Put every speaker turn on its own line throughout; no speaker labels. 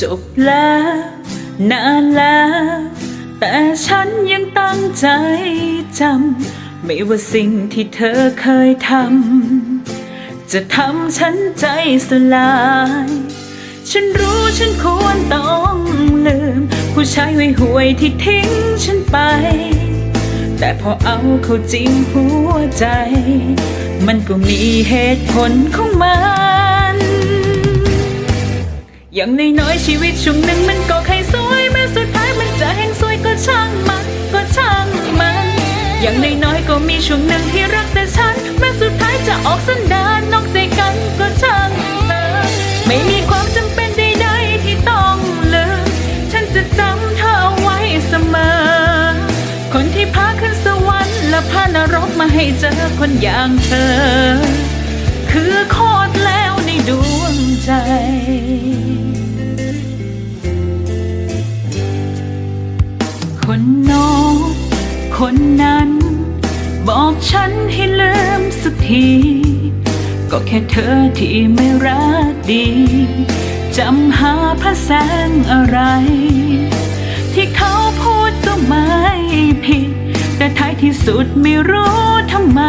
จบแล้ว นานแล้ว แต่ฉันยังตั้งใจจำ ไม่ว่าสิ่งที่เธอเคยทำ จะทำฉันใจสลาย ฉันรู้ฉันควรต้องลืม ผู้ชายห่วยห่วยๆที่ทิ้งฉันไป แต่พอเอาเข้าจริงหัวใจ มันก็มีเหตุผลของมัน อย่างน้อยๆชีวิตช่วงหนึ่งมันก็เคยสวยแม้สุดท้ายมันจะแห้งสวยก็ช่างมันก็ช่างมัน อย่างน้อยๆก็มีช่วงหนึ่งที่รักแต่ฉันแม้สุดท้ายจะออกสันดานนอกใจกันก็ช่างเธอไม่มีความจำเป็นใดๆที่ต้องลืมฉันจะจำเธอเอาไว้เสมอ คนที่พาขึ้นสวรรค์และพานรกมาให้เจอคนอย่างเธอ คือโคตรแล้วในดวงใจ ฉันให้ลืมสักที ก็แค่เธอที่ไม่รักดี จำหาภาษาอะไร ที่เขาพูดก็ไม่ผิด แต่ท้ายที่สุดไม่รู้ทำไม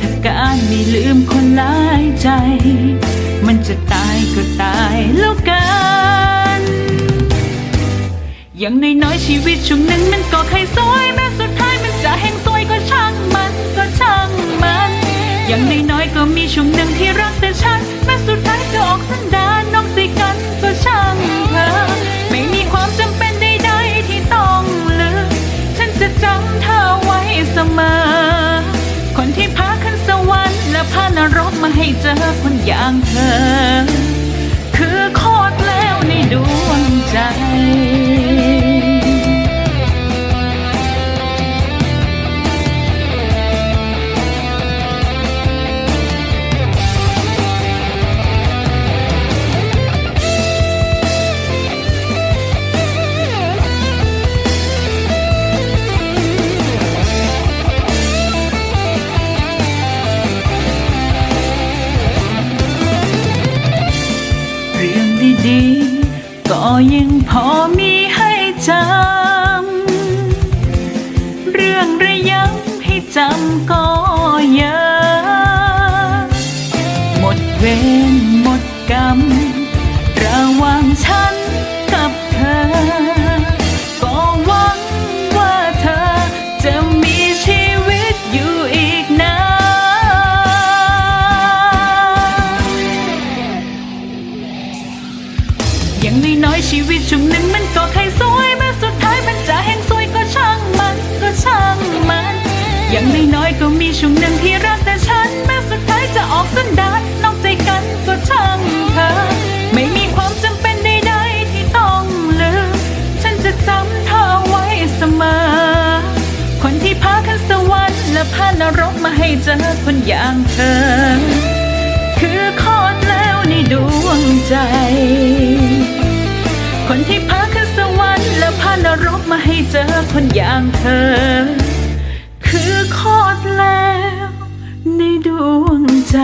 ถ้าการไม่ลืมคนหลายใจ มันจะตายก็ตายแล้วกันอย่างน้อยๆชีวิตช่วงหนึ่งมันก็เคยสวยแม้สุดท้าย จะแห้งสวยก็ช่างมันก็ช่างมัน อย่างน้อยๆก็มีช่วงหนึ่งที่รักแต่ฉันแม้สุดท้ายจะออกสันดานนอกใจกันก็ช่างเธอไม่มีความจำเป็นใดๆที่ต้องลืมฉันจะจำเธอไว้เสมอ คนที่พาขึ้นสวรรค์และพานรกมาให้เจอคนอย่างเธอ คือโคตรแล้วในดวงใจ ดี ก็ยังพอมีให้จำ เรื่องระยำให้จำก็ อย่างน้อยๆชีวิตช่วงหนึ่งมันก็เคยสวยแม้สุดท้ายมันจะแห้งสวยก็ช่างมันก็ช่างมัน อย่างน้อยๆก็มีช่วงหนึ่งที่รักแต่ฉันแม้สุดท้ายจะออกสันดานนอกใจกันก็ช่างเธอไม่มีความจำเป็นใดๆที่ต้องลืมฉันจะจำเธอไว้เสมอ คนที่พาขึ้นสวรรค์และพานรกมาให้เจอคนอย่างเธอ คือโคตรแล้วในดวงใจ คนที่พาขึ้นสวรรค์และพานรกมาให้เจอคนอย่างเธอ คือโคตรแล้วในดวงใจ